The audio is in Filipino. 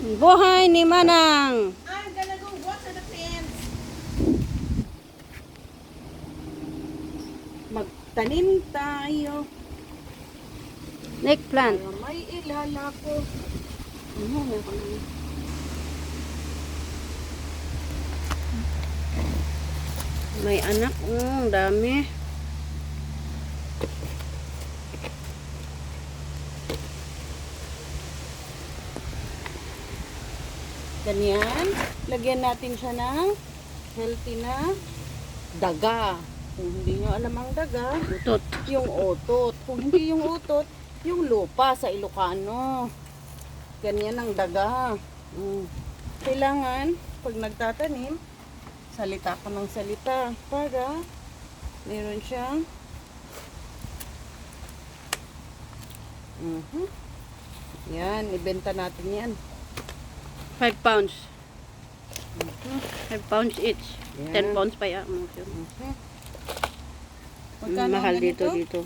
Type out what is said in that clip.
Buhay ni Manang. I'm gonna go water the plants. Magtanim tayo. Neck plant. May ilala ko. Ano, meron na. May anak. Mm, dami. Ganyan. Lagyan natin siya ng healthy na daga. Kung hindi nyo alam ang daga, Utot. yung utot. Kung hindi yung utot, yung lupa sa Ilocano. Ganyan ang daga. Mm. Kailangan, pag nagtatanim, salita ka ng salita para meron siyang Mhm. Yan, ibenta natin yan. 5 pounds. 5 pounds each. Yan. 10 pounds pa yan. Mm, mahal dito dito.